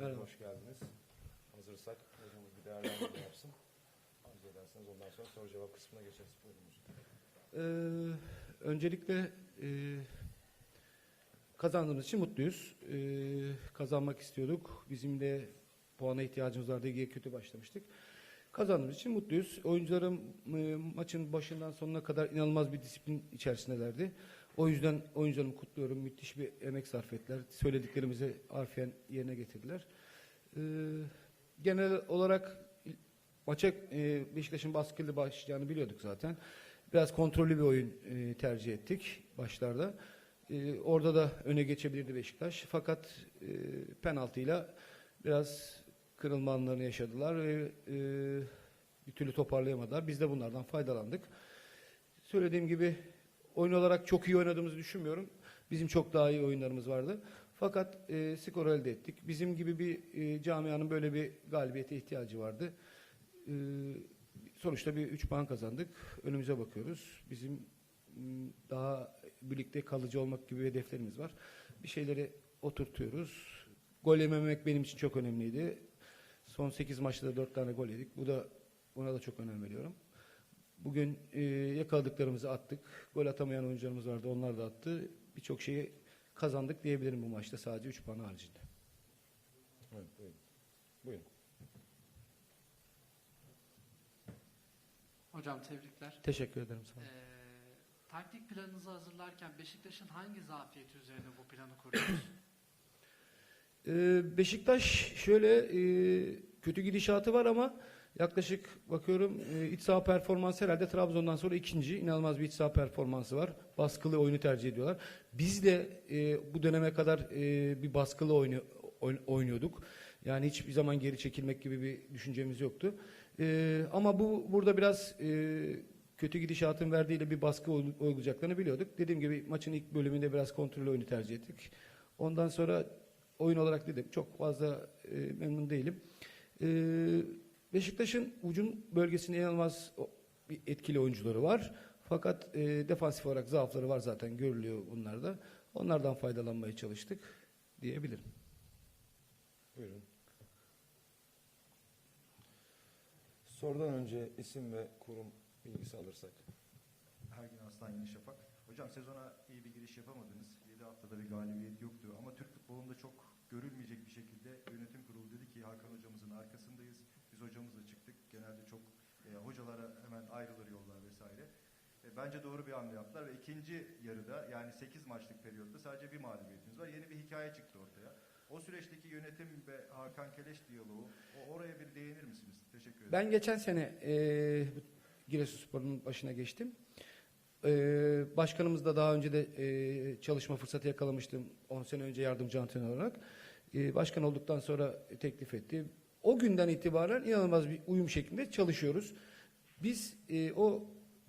Merhaba. Hoş geldiniz. Hazırsak hocamız bir değerlendirme yapsın. Arzu ederseniz ondan sonra soru cevap kısmına geçeriz. Buyurun hocam. Ee, öncelikle e, kazandığımız için mutluyuz. Ee, kazanmak istiyorduk. Bizim de puana ihtiyacımız vardı. Lige kötü başlamıştık. Kazandığımız için mutluyuz. Oyuncularım e, maçın başından sonuna kadar inanılmaz bir disiplin içerisindelerdi. O yüzden oyuncularımı kutluyorum. Müthiş bir emek sarf ettiler. Söylediklerimizi harfiyen yerine getirdiler. Ee, genel olarak maça e, Beşiktaş'ın baskılı başlayacağını biliyorduk zaten. Biraz kontrollü bir oyun e, tercih ettik başlarda. E, orada da öne geçebilirdi Beşiktaş. Fakat e, penaltıyla biraz kırılma anlarını yaşadılar ve e, bir türlü toparlayamadılar. Biz de bunlardan faydalandık. Söylediğim gibi oyun olarak çok iyi oynadığımızı düşünmüyorum. Bizim çok daha iyi oyunlarımız vardı. Fakat e, skor elde ettik. Bizim gibi bir e, camianın böyle bir galibiyete ihtiyacı vardı. E, sonuçta bir 3 puan kazandık. Önümüze bakıyoruz. Bizim daha birlikte kalıcı olmak gibi hedeflerimiz var. Bir şeyleri oturtuyoruz. Gol yememek benim için çok önemliydi. Son 8 maçta da 4 tane gol yedik. Bu da buna da çok önem veriyorum. Bugün e, yakaladıklarımızı attık. Gol atamayan oyuncularımız vardı. Onlar da attı. Birçok şeyi kazandık diyebilirim bu maçta sadece 3 puan haricinde. Evet, buyurun. Buyurun. Hocam tebrikler. Teşekkür ederim sana. Ee, taktik planınızı hazırlarken Beşiktaş'ın hangi zafiyeti üzerine bu planı kurdunuz? Ee, Beşiktaş şöyle e, kötü gidişatı var ama yaklaşık bakıyorum e, iç saha performansı herhalde Trabzon'dan sonra ikinci. inanılmaz bir iç saha performansı var. Baskılı oyunu tercih ediyorlar. Biz de e, bu döneme kadar e, bir baskılı oyunu oyn- oynuyorduk. Yani hiçbir zaman geri çekilmek gibi bir düşüncemiz yoktu. E, ama bu burada biraz e, kötü gidişatın verdiğiyle bir baskı uy- uygulayacaklarını biliyorduk. Dediğim gibi maçın ilk bölümünde biraz kontrollü oyunu tercih ettik. Ondan sonra oyun olarak dedim çok fazla e, memnun değilim. E, Beşiktaş'ın ucun bölgesinde inanılmaz bir etkili oyuncuları var. Fakat e, defansif olarak zaafları var zaten görülüyor bunlarda. Onlardan faydalanmaya çalıştık diyebilirim. Buyurun. Sorudan önce isim ve kurum bilgisi alırsak. Ergin Aslan Yeni Şafak. Hocam sezona iyi bir giriş yapamadınız. 7 haftada bir galibiyet yoktu ama Türk futbolunda çok görülmeyecek bir şekilde yönetim kurulu dedi ki Hakan hocamızın arkasındayız. Biz hocamızla çıktık. Genelde çok e, hocalara hemen ayrılır yollar vesaire. E, bence doğru bir hamle yaptılar ve ikinci yarıda yani 8 maçlık periyotta sadece bir mağlubiyetimiz var. Yeni bir hikaye çıktı ortaya. O süreçteki yönetim ve Hakan Keleş diyaloğu o, oraya bir değinir misiniz? Teşekkür ederim. Ben geçen sene e, Giresunspor'un başına geçtim. E, başkanımız da daha önce de e, çalışma fırsatı yakalamıştım. 10 sene önce yardımcı antrenör olarak. E, başkan olduktan sonra teklif etti. O günden itibaren inanılmaz bir uyum şeklinde çalışıyoruz. Biz e, o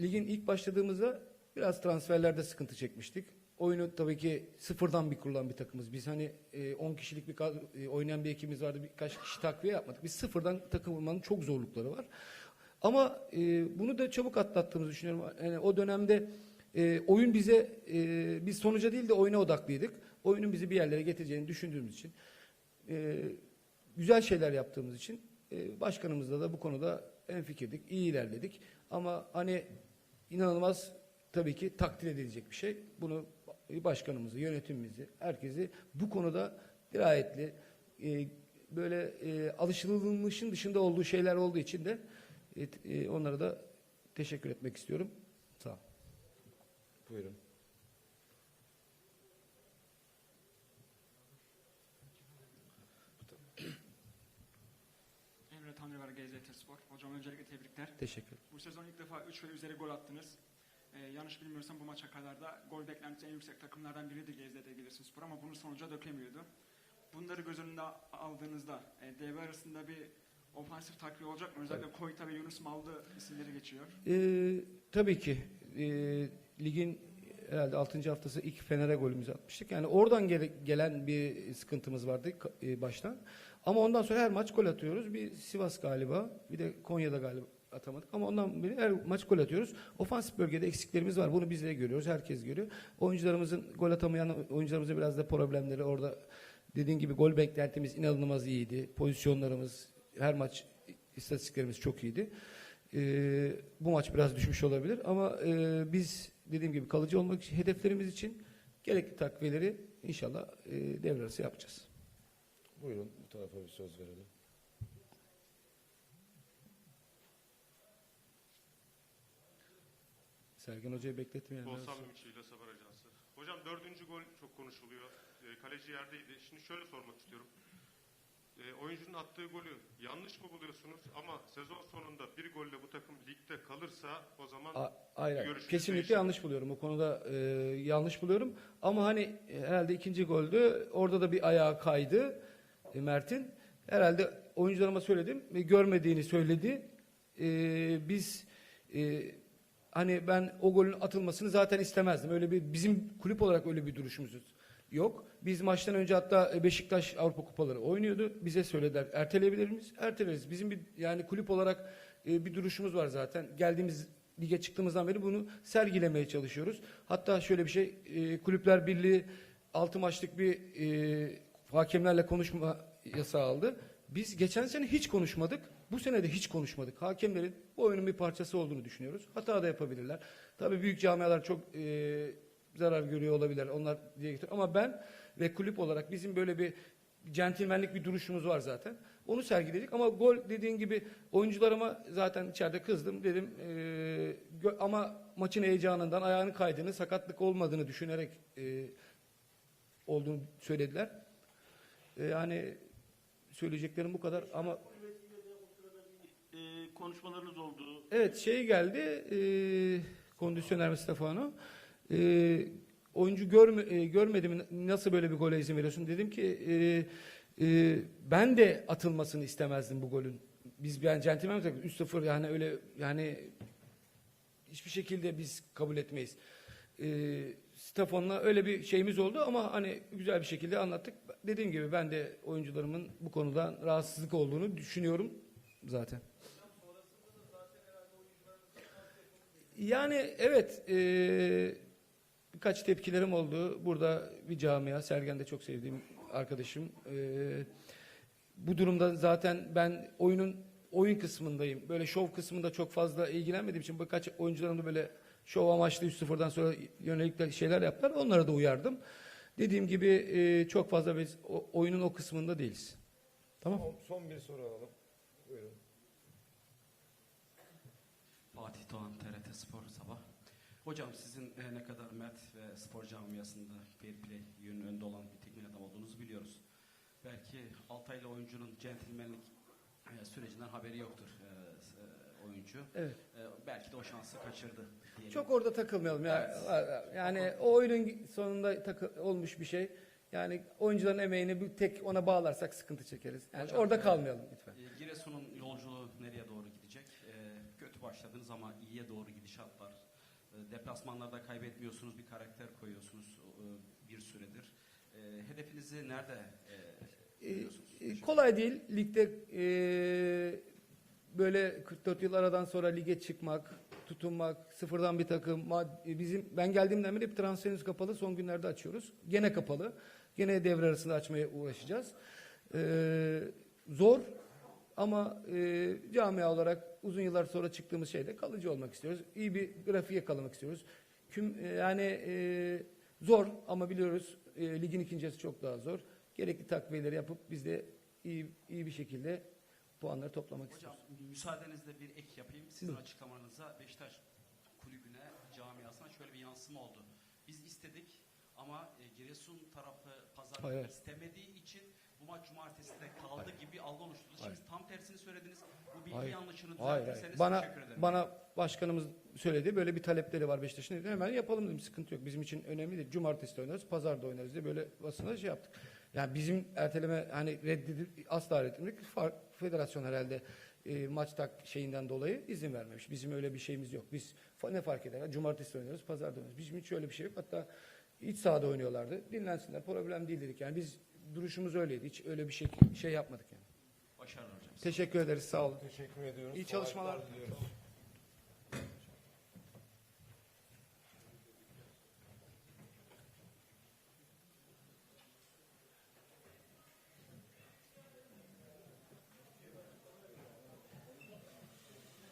ligin ilk başladığımızda biraz transferlerde sıkıntı çekmiştik. Oyunu tabii ki sıfırdan bir kurulan bir takımız. Biz hani e, 10 kişilik bir e, oynayan bir ekibimiz vardı. Birkaç kişi takviye yapmadık. Biz sıfırdan takım kurmanın çok zorlukları var. Ama e, bunu da çabuk atlattığımızı düşünüyorum. Yani o dönemde e, oyun bize e, biz sonuca değil de oyuna odaklıydık. Oyunun bizi bir yerlere getireceğini düşündüğümüz için e, güzel şeyler yaptığımız için e, başkanımızla da bu konuda en fikirdik, iyi ilerledik. Ama hani inanılmaz tabii ki takdir edilecek bir şey. Bunu başkanımızı, yönetimimizi, herkesi bu konuda dirayetli, e, böyle e, alışılmışın dışında olduğu şeyler olduğu için de e, e, onlara da teşekkür etmek istiyorum. Sağ ol. Buyurun. Emre Tanrıver GZT Spor. Hocam öncelikle tebrikler. Teşekkür. Bu sezon ilk defa 3 ve üzeri gol attınız. Ee, yanlış bilmiyorsam bu maça kadar da gol beklentisi en yüksek takımlardan biriydi GZT Giresun Spor ama bunu sonuca dökemiyordu. Bunları göz önünde aldığınızda e, devre arasında bir ofansif takviye olacak mı? Özellikle Koyta ve Yunus Maldı isimleri geçiyor. Ee, tabii ki e, ligin herhalde 6. haftası ilk Fener'e golümüzü atmıştık. Yani oradan gele- gelen bir sıkıntımız vardı e, baştan. Ama ondan sonra her maç gol atıyoruz. Bir Sivas galiba, bir de Konya'da galiba atamadık. Ama ondan beri her maç gol atıyoruz. Ofansif bölgede eksiklerimiz var. Bunu biz de görüyoruz, herkes görüyor. Oyuncularımızın gol atamayan oyuncularımızın biraz da problemleri orada Dediğin gibi gol beklentimiz inanılmaz iyiydi. Pozisyonlarımız, her maç istatistiklerimiz çok iyiydi. Ee, bu maç biraz düşmüş olabilir ama e, biz dediğim gibi kalıcı olmak için hedeflerimiz için gerekli takviyeleri inşallah e, devre arası yapacağız. Buyurun bu tarafa bir söz verelim. Sergen Hoca'yı bekletmeyelim. biraz. Oğuzhan Mümkçü ile Haber Ajansı. Hocam dördüncü gol çok konuşuluyor. E, kaleci yerdeydi. Şimdi şöyle sormak istiyorum. E, oyuncunun attığı golü yanlış mı buluyorsunuz? Ama sezon sonunda bir golle bu takım ligde kalırsa o zaman A-. Görüşünüz Kesinlikle değişir. yanlış buluyorum. O konuda e, yanlış buluyorum. Ama hani e, herhalde ikinci goldü. Orada da bir ayağı kaydı e, Mert'in. Herhalde oyuncularıma söyledim. ve görmediğini söyledi. E, biz e, hani ben o golün atılmasını zaten istemezdim. Öyle bir bizim kulüp olarak öyle bir duruşumuz yok. Biz maçtan önce hatta e, Beşiktaş Avrupa Kupaları oynuyordu. Bize söylediler erteleyebilir miyiz? Erteleriz. Bizim bir yani kulüp olarak e, bir duruşumuz var zaten. Geldiğimiz lige çıktığımızdan beri bunu sergilemeye çalışıyoruz. Hatta şöyle bir şey e, Kulüpler Birliği 6 maçlık bir e, hakemlerle konuşma yasağı aldı. Biz geçen sene hiç konuşmadık. Bu sene de hiç konuşmadık. Hakemlerin bu oyunun bir parçası olduğunu düşünüyoruz. Hata da yapabilirler. Tabii büyük camialar çok e, zarar görüyor olabilirler. Onlar diye getiriyor. Ama ben ve kulüp olarak bizim böyle bir centilmenlik bir duruşumuz var zaten. Onu sergiledik ama gol dediğin gibi oyuncularıma zaten içeride kızdım dedim e, ama maçın heyecanından ayağının kaydığını sakatlık olmadığını düşünerek e, olduğunu söylediler. E, yani söyleyeceklerim bu kadar ama e, konuşmalarınız oldu. Evet şey geldi e, kondisyoner Mustafa'no. E, oyuncu görme, e, görmedi mi nasıl böyle bir gole izin veriyorsun? Dedim ki e, e, ben de atılmasını istemezdim bu golün. Biz yani centilmen 3-0 yani öyle yani hiçbir şekilde biz kabul etmeyiz. E, Stefan'la öyle bir şeyimiz oldu ama hani güzel bir şekilde anlattık. Dediğim gibi ben de oyuncularımın bu konudan rahatsızlık olduğunu düşünüyorum zaten. Yani evet e, birkaç tepkilerim oldu. Burada bir camia, Sergen de çok sevdiğim arkadaşım. E, bu durumda zaten ben oyunun oyun kısmındayım. Böyle şov kısmında çok fazla ilgilenmediğim için birkaç oyuncularım da böyle şov amaçlı 3-0'dan sonra yönelik de şeyler yaptılar. Onlara da uyardım. Dediğim gibi e, çok fazla biz o- oyunun o kısmında değiliz. Tamam. Son, son bir soru alalım. Buyurun. Fatih Doğan TRT Spor Sabah. Hocam sizin e, ne kadar Mert ve spor camiasında fair play yönü önde olan bir teknik adam olduğunuzu biliyoruz. Belki Altaylı oyuncunun centilmenlik e, sürecinden haberi yoktur e, e, oyuncu. Evet. E, belki de o şansı kaçırdı diyelim. Çok orada takılmayalım ya. Yani o oyunun sonunda takı, olmuş bir şey. Yani oyuncuların emeğini bir tek ona bağlarsak sıkıntı çekeriz. Yani Hocam, orada e, kalmayalım lütfen. E, Giresun'un yolculuğu nereye doğru gidecek? E, kötü başladınız ama iyiye doğru gidişat var. E, deplasmanlarda kaybetmiyorsunuz, bir karakter koyuyorsunuz e, bir süredir. E, hedefinizi nerede e, görüyorsunuz? e, kolay değil. Ligde e, böyle 44 yıl aradan sonra lige çıkmak, tutunmak, sıfırdan bir takım. e, Bizim ben geldiğimden beri hep transferimiz kapalı. Son günlerde açıyoruz. Gene kapalı. Gene devre arasında açmaya uğraşacağız. Ee, zor ama e, camia olarak uzun yıllar sonra çıktığımız şeyde kalıcı olmak istiyoruz. İyi bir grafiğe yakalamak istiyoruz. Küm, e, yani e, zor ama biliyoruz e, ligin ikincisi çok daha zor. Gerekli takviyeleri yapıp biz de iyi, iyi bir şekilde puanları toplamak Hocam istiyoruz. müsaadenizle bir ek yapayım. Sizin açıklamanıza Beşiktaş kulübüne, camiasına şöyle bir yansıma oldu. Biz istedik ama e, Giresun tarafı pazar Hayır, hayır. istemediği için bu maç cumartesi de kaldı gibi algı oluşturdu. Şimdi Hayır. tam tersini söylediniz. Bu bilgi Hayır. yanlışını Hayır, düzeltirseniz hayır. Bana teşekkür ederim. bana başkanımız söyledi. Böyle bir talepleri var Beşiktaş'ın. Hemen yapalım dedim. Sıkıntı yok. Bizim için önemli değil. Cumartesi de oynarız, pazar da oynarız diye böyle basına şey yaptık. Yani bizim erteleme hani reddedip asla reddetmedik. Fark, federasyon herhalde e, maç tak şeyinden dolayı izin vermemiş. Bizim öyle bir şeyimiz yok. Biz ne fark eder? Cumartesi de oynarız, pazar da oynarız. Bizim hiç öyle bir şey yok. Hatta iç sahada oynuyorlardı. Dinlensinler. Problem değil dedik. Yani biz duruşumuz öyleydi. Hiç öyle bir şey, şey yapmadık yani. Başarılar hocam. Teşekkür ederiz. Sağ olun. Teşekkür ediyoruz. İyi çalışmalar. Diliyoruz.